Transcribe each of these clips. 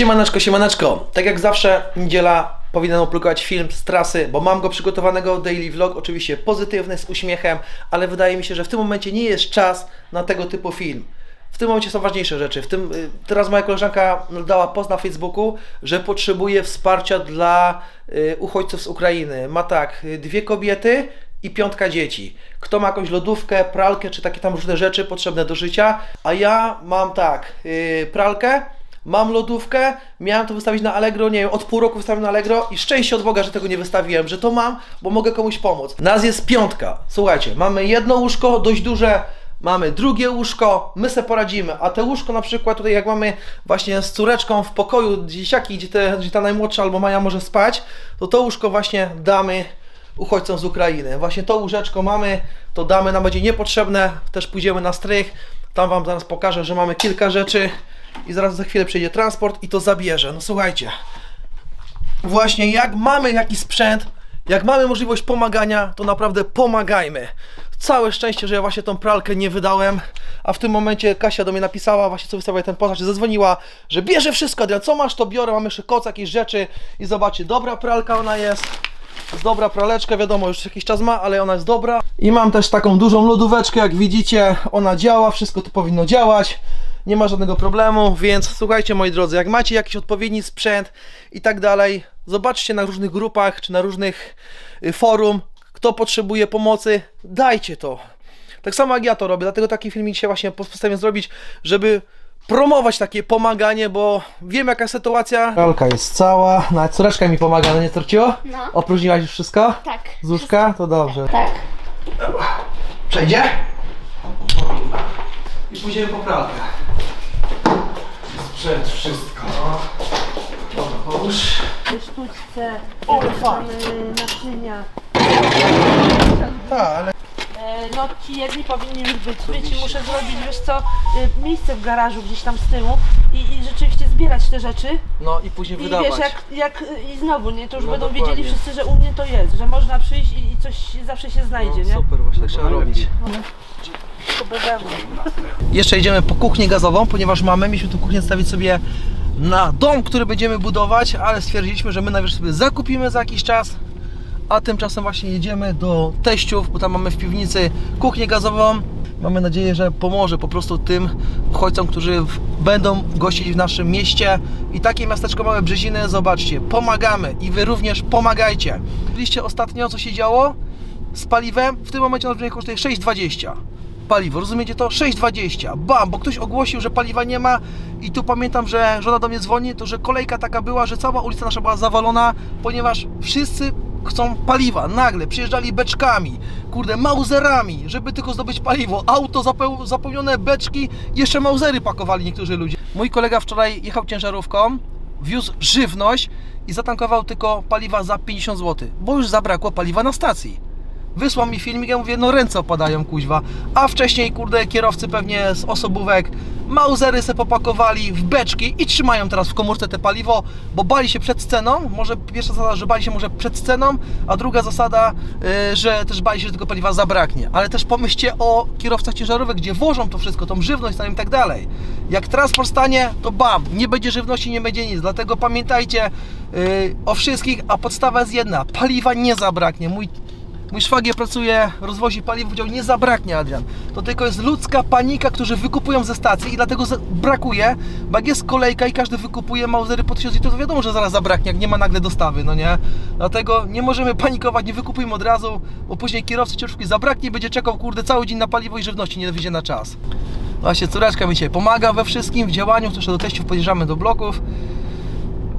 Siemaneczko, siemaneczko. Tak jak zawsze, niedziela powinien oplukować film z trasy, bo mam go przygotowanego, daily vlog, oczywiście pozytywny, z uśmiechem, ale wydaje mi się, że w tym momencie nie jest czas na tego typu film. W tym momencie są ważniejsze rzeczy. W tym, y, teraz moja koleżanka dała post na Facebooku, że potrzebuje wsparcia dla y, uchodźców z Ukrainy. Ma tak, y, dwie kobiety i piątka dzieci. Kto ma jakąś lodówkę, pralkę, czy takie tam różne rzeczy potrzebne do życia, a ja mam tak, pralkę, Mam lodówkę, miałem to wystawić na Allegro, nie wiem, od pół roku wystawiłem na Allegro i szczęście od Boga, że tego nie wystawiłem, że to mam, bo mogę komuś pomóc. Nas jest piątka. Słuchajcie, mamy jedno łóżko, dość duże, mamy drugie łóżko, my se poradzimy, a te łóżko na przykład tutaj jak mamy właśnie z córeczką w pokoju dzieciaki, gdzie, te, gdzie ta najmłodsza albo Maja może spać, to to łóżko właśnie damy uchodźcom z Ukrainy. Właśnie to łóżeczko mamy, to damy, nam będzie niepotrzebne, też pójdziemy na strych, tam Wam zaraz pokażę, że mamy kilka rzeczy i zaraz za chwilę przyjdzie transport i to zabierze. No słuchajcie, właśnie jak mamy jakiś sprzęt, jak mamy możliwość pomagania, to naprawdę pomagajmy. Całe szczęście, że ja właśnie tą pralkę nie wydałem, a w tym momencie Kasia do mnie napisała, właśnie co wystawiła ten post, zadzwoniła, że bierze wszystko, Adrian, co masz to biorę, mamy jeszcze koc, jakieś rzeczy i zobaczcie, dobra pralka ona jest, jest dobra praleczka, wiadomo, już jakiś czas ma, ale ona jest dobra. I mam też taką dużą lodóweczkę, jak widzicie, ona działa, wszystko to powinno działać. Nie ma żadnego problemu, więc słuchajcie moi drodzy, jak macie jakiś odpowiedni sprzęt i tak dalej, zobaczcie na różnych grupach czy na różnych y, forum, kto potrzebuje pomocy, dajcie to. Tak samo jak ja to robię, dlatego taki filmik dzisiaj właśnie postanowiłem zrobić, żeby promować takie pomaganie, bo wiem jaka sytuacja. Kalka jest cała, nawet córeczka mi pomaga, no nie torciło? No. Opróżniłaś już wszystko? Tak. Z łóżka? To dobrze. Tak. Przejdzie? I pójdziemy po pralkę. Sprzęt, wszystko. Dobra, połóż. sztuczce, O, mamy naczynia. Tak, ale... E, No ci jedni powinni już być, być i muszę zrobić, wiesz co, e, miejsce w garażu gdzieś tam z tyłu i, i rzeczywiście zbierać te rzeczy. No i później I wydawać. wiesz, jak, jak i znowu, nie, to już No, będą dokładnie. wiedzieli wszyscy, że u mnie to jest, że można przyjść i, i coś zawsze się znajdzie, nie? No, super, właśnie tak trzeba robić. Jeszcze idziemy po kuchnię gazową, ponieważ mamy, mieliśmy tu kuchnię stawić sobie na dom, który będziemy budować, ale stwierdziliśmy, że my najwyżej sobie zakupimy za jakiś czas, a tymczasem właśnie jedziemy do teściów, bo tam mamy w piwnicy kuchnię gazową. Mamy nadzieję, że pomoże po prostu tym uchodźcom, którzy będą gościć w naszym mieście. I takie miasteczko Małe Brzeziny, zobaczcie, pomagamy i Wy również pomagajcie. Widzieliście ostatnio, co się działo z paliwem? W tym momencie Brzeziny kosztuje 6,20 paliwo, rozumiecie to? 6,20. Bam, bo ktoś ogłosił, że paliwa nie ma i tu pamiętam, że żona do mnie dzwoni, to że kolejka taka była, że cała ulica nasza była zawalona, ponieważ wszyscy chcą paliwa. Nagle przyjeżdżali beczkami, kurde, mauzerami, żeby tylko zdobyć paliwo. Auto zapeł, zapełnione beczki, jeszcze mauzery pakowali niektórzy ludzie. Mój kolega wczoraj jechał ciężarówką, wiózł żywność i zatankował tylko paliwa za 50 zł, bo już zabrakło paliwa na stacji. Wysłał mi filmik, ja mówię, no ręce opadają kuźwa. A wcześniej, kurde, kierowcy pewnie z osobówek Mauzery se popakowali w beczki i trzymają teraz w komórce te paliwo, bo bali się przed sceną. Może pierwsza zasada, że bali się może przed sceną, a druga zasada, yy, że też bali się, że tego paliwa zabraknie. Ale też pomyślcie o kierowcach ciężarówek, gdzie wożą to wszystko, tą żywność tam i tak dalej. Jak transport stanie, to bam, nie będzie żywności, nie będzie nic. Dlatego pamiętajcie yy, o wszystkich, a podstawa jest jedna, paliwa nie zabraknie. Mój Mój szwagier pracuje, rozwozi paliwo, powiedział, nie zabraknie Adrian. To tylko jest ludzka panika, którzy wykupują ze stacji i dlatego brakuje, bo jak jest kolejka i każdy wykupuje mauzery po 1000 to wiadomo, że zaraz zabraknie, jak nie ma nagle dostawy, no nie? Dlatego nie możemy panikować, nie wykupujmy od razu, bo później kierowcy ciężki zabraknie, będzie czekał, kurde, cały dzień na paliwo i żywności nie dowiezie na czas. Właśnie córeczka mi dzisiaj pomaga we wszystkim, w działaniu, też do teściów podjeżdżamy do bloków.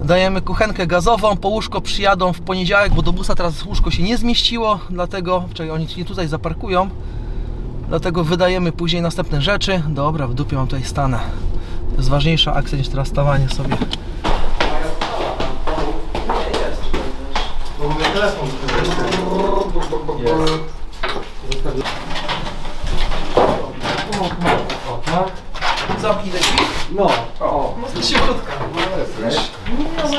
Dajemy kuchenkę gazową, po łóżko przyjadą w poniedziałek, bo do busa teraz łóżko się nie zmieściło, dlatego, czekaj, oni nie tutaj zaparkują, dlatego wydajemy później następne rzeczy. Dobra, w dupie mam tutaj stanę. To jest ważniejsza akcja niż teraz stawanie sobie. Zamknij leci. No, Jest cichutka. Jest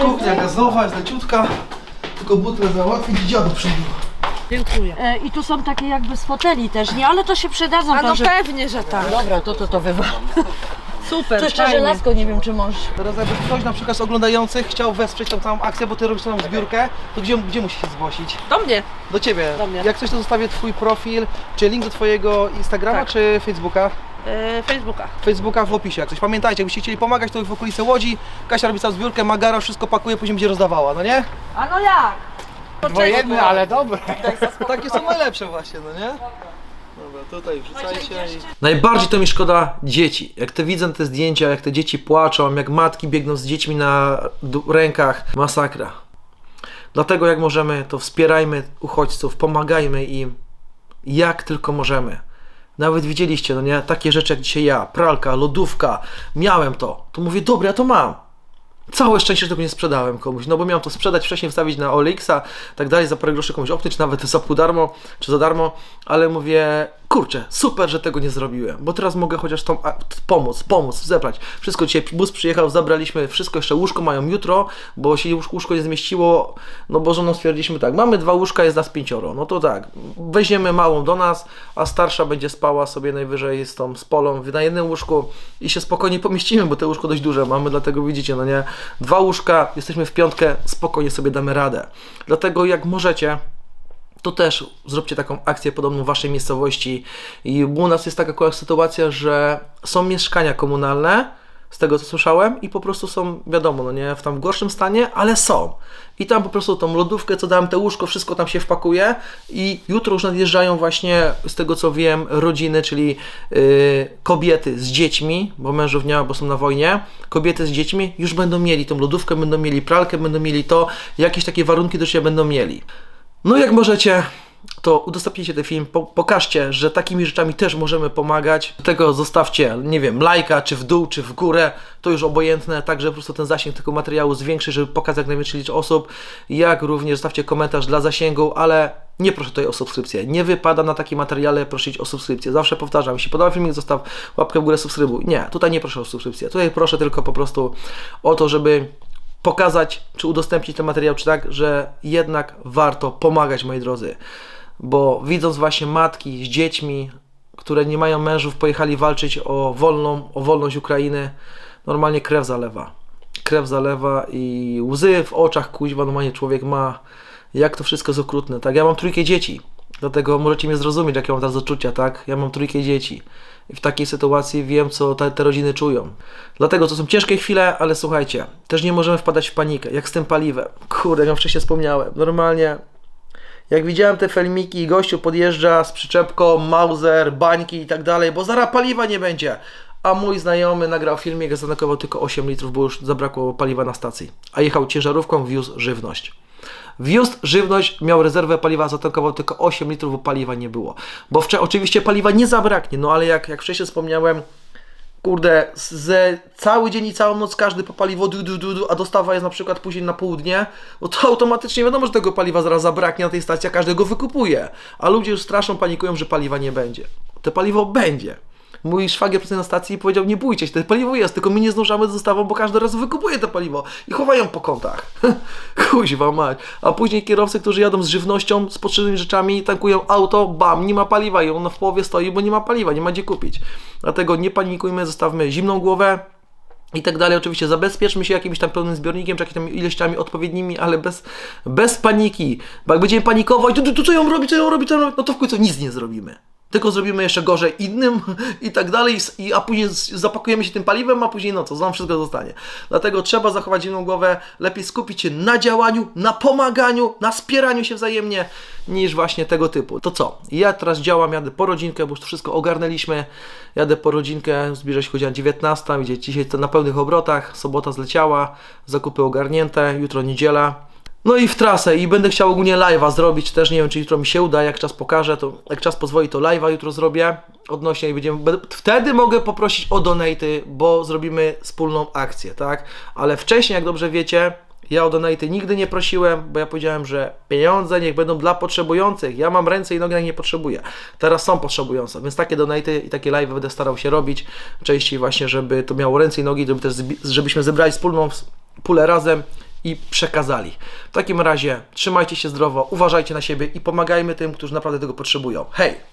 kuchnia gazowa, jest leciutka. Tylko butlę załatwić i dziadu przyjdzie. Dziękuję. E, I tu są takie jakby z foteli też, nie? Ale to się przydadzą. A to, no że... pewnie, że tak. Dobra, to to to wywal. Super, Tu jeszcze fajnie. żelazko nie wiem, czy możesz. Teraz jakby ktoś na przykład z oglądających chciał wesprzeć tą całą akcję, bo ty robisz tą zbiórkę, to gdzie, gdzie musi się zgłosić? Do mnie. Do ciebie. Do mnie. Jak coś to zostawię twój profil, czy link do twojego Instagrama, Tak. czy Facebooka? E, Facebooka. Facebooka w opisie jak coś. Pamiętajcie, jakbyście chcieli pomagać, to w okolicy Łodzi. Kasia robi całą zbiórkę, Magara wszystko pakuje, później będzie rozdawała, no nie? A no jak? Wojenne, ale dobre. Takie są najlepsze właśnie, no nie? Dobra, tutaj wrzucajcie. Najbardziej to mi szkoda dzieci. Jak te widzę te zdjęcia, jak te dzieci płaczą, jak matki biegną z dziećmi na rękach. Masakra. Dlatego jak możemy, to wspierajmy uchodźców, pomagajmy im jak tylko możemy. Nawet widzieliście, no nie? Takie rzeczy jak dzisiaj ja, pralka, lodówka, miałem to. To mówię, dobra, ja to mam. Całe szczęście, że tego nie sprzedałem komuś, no bo miałem to sprzedać wcześniej, wstawić na OLX-a, tak dalej, za parę groszy komuś optyć, nawet za pół darmo, czy za darmo, ale mówię, kurczę, super, że tego nie zrobiłem, bo teraz mogę chociaż tą, a, pomóc, pomóc, zebrać. Wszystko dzisiaj bus przyjechał, zabraliśmy wszystko, jeszcze łóżko mają jutro, bo się łóż- łóżko nie zmieściło, no bo żoną stwierdziliśmy tak, mamy dwa łóżka, jest nas pięcioro, no to tak, weźmiemy małą do nas, a starsza będzie spała sobie najwyżej z tą z polą na jednym łóżku i się spokojnie pomieścimy, bo te łóżko dość duże mamy, dlatego widzicie, no nie, dwa łóżka, jesteśmy w piątkę, spokojnie sobie damy radę. Dlatego jak możecie, to też zróbcie taką akcję podobną w waszej miejscowości. I u nas jest taka sytuacja, że są mieszkania komunalne, z tego co słyszałem, i po prostu są, wiadomo, no nie w tam gorszym stanie, ale są. I tam po prostu tą lodówkę, co dałem, te łóżko, wszystko tam się wpakuje i jutro już nadjeżdżają właśnie, z tego co wiem, rodziny, czyli yy, kobiety z dziećmi, bo mężów nie ma, bo są na wojnie, kobiety z dziećmi już będą mieli tą lodówkę, będą mieli pralkę, będą mieli to, jakieś takie warunki do siebie będą mieli. No jak możecie, to udostępnijcie ten film, po, pokażcie, że takimi rzeczami też możemy pomagać. Do tego zostawcie, nie wiem, lajka, czy w dół, czy w górę, to już obojętne, tak, żeby po prostu ten zasięg tego materiału zwiększyć, żeby pokazać jak największej liczbie osób. Jak również zostawcie komentarz dla zasięgu, ale nie proszę tutaj o subskrypcję. Nie wypada na takim materiale prosić o subskrypcję. Zawsze powtarzam, jeśli podoba filmik, zostaw łapkę w górę, subskrybuj. Nie, tutaj nie proszę o subskrypcję. Tutaj proszę tylko po prostu o to, żeby pokazać, czy udostępnić ten materiał, czy tak, że jednak warto pomagać, moi drodzy. Bo widząc właśnie matki z dziećmi, które nie mają mężów, pojechali walczyć o wolną, o wolność Ukrainy, normalnie krew zalewa. Krew zalewa i łzy w oczach kuźwa normalnie człowiek ma. Jak to wszystko jest okrutne, tak? Ja mam trójkę dzieci, dlatego możecie mnie zrozumieć, jakie mam teraz odczucia, tak? Ja mam trójkę dzieci. I w takiej sytuacji wiem, co te, te rodziny czują. Dlatego to są ciężkie chwile, ale słuchajcie, też nie możemy wpadać w panikę, jak z tym paliwem. Kurde, jak wcześniej wspomniałem, normalnie jak widziałem te filmiki gościu podjeżdża z przyczepką, Mauser, bańki i tak dalej, bo zaraz paliwa nie będzie. A mój znajomy nagrał filmik, zatankował tylko 8 litrów, bo już zabrakło paliwa na stacji. A jechał ciężarówką, wiózł żywność. Wiózł żywność, miał rezerwę paliwa, zatankował tylko 8 litrów, bo paliwa nie było. Bo oczywiście paliwa nie zabraknie, no ale jak, jak wcześniej wspomniałem, kurde, ze cały dzień i całą noc każdy po paliwo, du, du, du, du, a dostawa jest na przykład później na południe, no to automatycznie wiadomo, że tego paliwa zaraz zabraknie na tej stacji, a każdy go wykupuje. A ludzie już straszą, panikują, że paliwa nie będzie. To paliwo będzie. Mój szwagier pracuje na stacji i powiedział, nie bójcie się, to paliwo jest, tylko my nie zdążamy z dostawą, bo każdy raz wykupuje to paliwo i chowają po kątach. Kuźwa mać. A później kierowcy, którzy jadą z żywnością, z potrzebnymi rzeczami, tankują auto, bam, nie ma paliwa i ono w połowie stoi, bo nie ma paliwa, nie ma gdzie kupić. Dlatego nie panikujmy, zostawmy zimną głowę, i tak dalej. Oczywiście zabezpieczmy się jakimś tam pełnym zbiornikiem, czy jakimiś tam ilościami odpowiednimi, ale bez, bez paniki. Bo jak będziemy panikować, to, to, to co ją robi, co ją robi, co ją no to w końcu nic nie zrobimy. Tylko zrobimy jeszcze gorzej innym i tak dalej, i, a później zapakujemy się tym paliwem, a później no co, znowu wszystko zostanie. Dlatego trzeba zachować zimną głowę, lepiej skupić się na działaniu, na pomaganiu, na wspieraniu się wzajemnie, niż właśnie tego typu. To co? Ja teraz działam, jadę po rodzinkę, bo już to wszystko ogarnęliśmy. Jadę po rodzinkę, zbliża się godzina 19, gdzie dzisiaj to na pełnych obrotach, sobota zleciała, zakupy ogarnięte, jutro niedziela. No i w trasę i będę chciał ogólnie live'a zrobić też, nie wiem czy jutro mi się uda, jak czas pokaże, to jak czas pozwoli to live'a jutro zrobię odnośnie i będziemy, wtedy mogę poprosić o donaty, bo zrobimy wspólną akcję, tak? Ale wcześniej, jak dobrze wiecie, ja o donaty nigdy nie prosiłem, bo ja powiedziałem, że pieniądze niech będą dla potrzebujących. Ja mam ręce i nogi, nie potrzebuję. Teraz są potrzebujące, więc takie donaty i takie live będę starał się robić częściej właśnie, żeby to miało ręce i nogi, żeby też żebyśmy zebrali wspólną pulę razem i przekazali. W takim razie trzymajcie się zdrowo, uważajcie na siebie i pomagajmy tym, którzy naprawdę tego potrzebują. Hej!